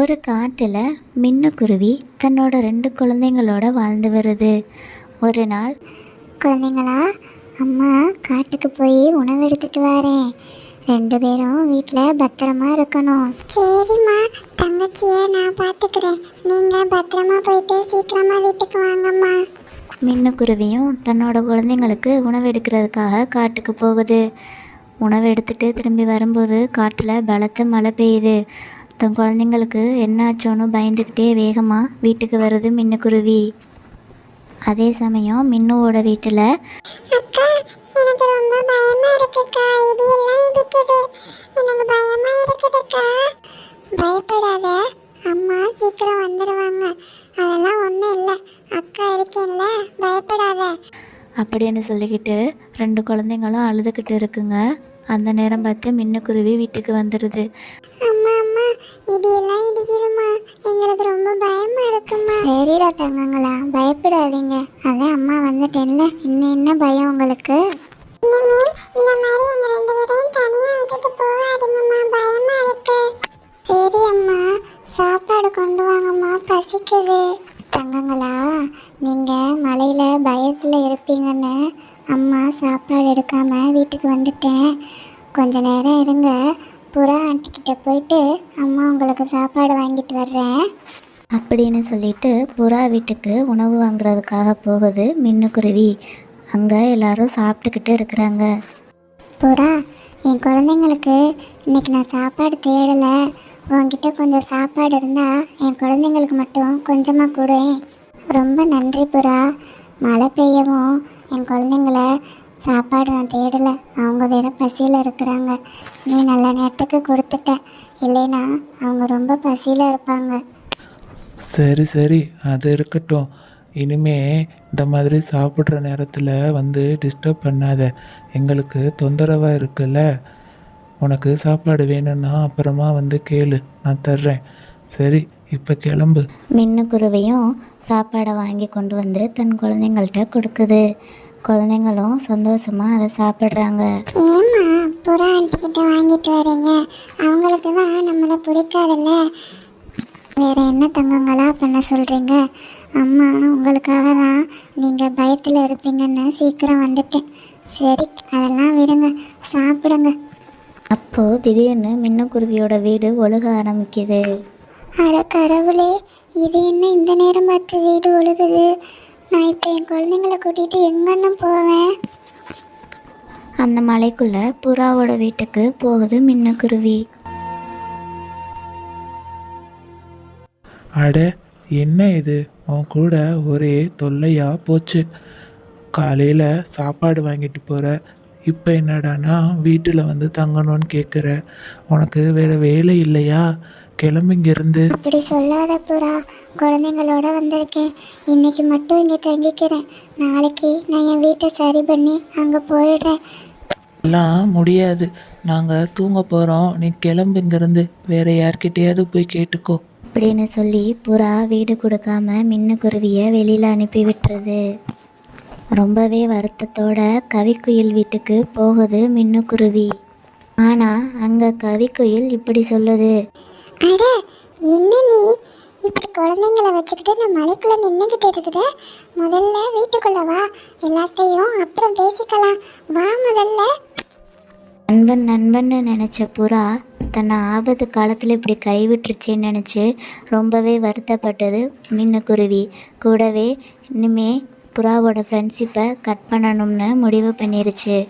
ஒரு காட்டில் மின்னுக்குருவி தன்னோட ரெண்டு குழந்தைங்களோட வாழ்ந்து வருது. ஒரு நாள் குழந்தைங்களா அம்மா காட்டுக்கு போய் உணவு எடுத்துட்டு வரேன் ரெண்டு பேரும் வீட்டில் பத்திரமா இருக்கணும். சரிம்மா தங்கச்சியை நான் பார்த்துக்கிறேன் நீங்கள் பத்திரமா போயிட்டு சீக்கிரமா வீட்டுக்கு வாங்கம்மா. மின்னுக்குருவியும் தன்னோட குழந்தைங்களுக்கு உணவு எடுக்கிறதுக்காக காட்டுக்கு போகுது. உணவு எடுத்துட்டு திரும்பி வரும்போது காட்டில் பலத்த மழை பெய்யுது. தன் குழந்தைங்களுக்கு என்னாச்சோன்னு பயந்துக்கிட்டே வேகமாக வீட்டுக்கு வருது மின்னுக்குருவி. அதே சமயம் மின்னுவோட வீட்டில் பயப்படாத. அம்மா சீக்கிரம் வந்துடுவாங்க அதெல்லாம் ஒன்றும் இல்லை. அக்கா இருக்கேன்ல. பயப்படாத. அப்படின்னு சொல்லிக்கிட்டு ரெண்டு குழந்தைங்களும் அழுதுகிட்டு இருக்குங்க. அந்த நேரம் பார்த்து மின்னுக்குருவி வீட்டுக்கு வந்துடுது இடியெல்லாம் இடிக்குதுமா எங்களுக்கு ரொம்ப பயமா இருக்குமா சரிடா தங்கங்களா பயப்படாதீங்க. அதான் அம்மா வந்துட்டேன்ல. இன்னும் என்ன பயம் உங்களுக்கு? இனிமேல் இந்த மாதிரி எங்க ரெண்டு பேரையும் தனியா விட்டுட்டு போகாதீங்கம்மா. பயமா இருக்கு. சரி அம்மா சாப்பாடு கொண்டு வாங்கம்மா. பசிக்குது. தங்கங்களா நீங்க மலையில பயத்துல இருப்பீங்கன்னு அம்மா சாப்பாடு எடுக்காம வீட்டுக்கு வந்துட்டேன். கொஞ்ச நேரம் இருங்க. புறா ஆண்டிக்கிட்ட போயிட்டு அம்மா உங்களுக்கு சாப்பாடு வாங்கிட்டு வர்றேன். அப்படின்னு சொல்லிட்டு புறா வீட்டுக்கு உணவு வாங்குறதுக்காக போகுது மின்னுக்குருவி அங்கே எல்லாரும் சாப்பிட்டுக்கிட்டு இருக்கிறாங்க. புறா என் குழந்தைங்களுக்கு இன்னைக்கு நான் சாப்பாடு தேடலை. உன்கிட்ட கொஞ்சம் சாப்பாடு இருந்தால் என் குழந்தைங்களுக்கு மட்டும் கொஞ்சமாக கொடு. ரொம்ப நன்றி புறா. மழை பெய்யவும் என் குழந்தைங்கள சாப்பாடு நான் தேடலை. அவங்க வேற பசியில் இருக்கிறாங்க. நீ நல்ல நேரத்துக்கு கொடுத்துட்ட. இல்லைன்னா அவங்க ரொம்ப பசியில் இருப்பாங்க. சரி சரி. அது இருக்கட்டும். இனிமே இந்த மாதிரி சாப்பிட்ற நேரத்தில் வந்து டிஸ்டர்ப் பண்ணாத. எங்களுக்கு தொந்தரவாக இருக்குல்ல? உனக்கு சாப்பாடு வேணும்னா அப்புறமா வந்து கேளு. நான் தர்றேன். சரி. இப்போ கிளம்பு மின்னுக்குருவியும் சாப்பாடை வாங்கி கொண்டு வந்து தன் குழந்தைங்கள்ட்ட கொடுக்குது. குழந்தைங்களும் சந்தோஷமாக அதை சாப்பிட்றாங்க. ஏம்மா புறா ஆண்டிக்கிட்ட வாங்கிட்டு வரீங்க. அவங்களுக்கு தான் நம்மளை பிடிக்காதுல்ல. வேற என்ன தங்கங்களா பண்ண சொல்கிறீங்க அம்மா உங்களுக்காக தான் நீங்கள் பயத்தில் இருப்பீங்கன்னு சீக்கிரம் வந்துட்டேன். சரி அதெல்லாம் விடுங்க. சாப்பிடுங்க. அப்போது திடீர்னு மின்னுக்குருவியோட வீடு ஒழுக ஆரம்பிக்குது. அட கடவுளே இது என்ன இந்த நேரம் பார்த்து வீடு ஒழுகுது? நான் இப்போ என் குழந்தைங்கள கூட்டிகிட்டு எங்கன்னு போவேன்? அந்த மலைக்குள்ள புறாவோட வீட்டுக்கு போகுது மின்னுக்குருவி. அட என்ன இது? உன் கூட ஒரே தொல்லையா போச்சு. காலையில் சாப்பாடு வாங்கிட்டு போகிற இப்போ என்னடானா வீட்டில் வந்து தங்கணும்னு கேட்குற உனக்கு வேறு வேலை இல்லையா? கிளம்பிங்கிருந்து அப்படி சொல்லாத புறா குழந்தைங்களோட வந்திருக்கேன். இன்னைக்கு மட்டும் இங்கே தங்கிக்கிறேன். நாளைக்கு நான் என் வீட்டை சரி பண்ணி அங்கே போயிடுறேன். எல்லாம் முடியாது. நாங்கள் தூங்க போகிறோம் நீ கிளம்புங்கிருந்து வேற யார்கிட்டயாவது போய் கேட்டுக்கோ. அப்படின்னு சொல்லி புறா வீடு கொடுக்காம மின்னுக்குருவியை வெளியில் அனுப்பி விட்டுருது. ரொம்பவே வருத்தத்தோட கவிக்குயில் வீட்டுக்கு போகுது மின்னுக்குருவி ஆனால் அங்கே கவிக்குயில் இப்படி சொல்லுது. அட என்ன நீ? இப்படி குழந்தைங்கள வச்சுக்கிட்டு இந்த மலைக்குள்ளே நின்றுக்கிட்டு இருக்கிற முதல்ல வீட்டுக்குள்ளே வா. எல்லாத்தையும் அப்புறம் பேசிக்கலாம். வா முதல்ல. நண்பன் நண்பன்னு நினச்ச புறா தன்னை ஆபத்து காலத்தில் இப்படி கைவிட்டுருச்சேன்னு நினச்சி ரொம்பவே வருத்தப்பட்டது மின்னுக்குருவி கூடவே இனிமே புறாவோட ஃப்ரெண்ட்ஷிப்பை கட் பண்ணணும்னு முடிவு பண்ணிருச்சு.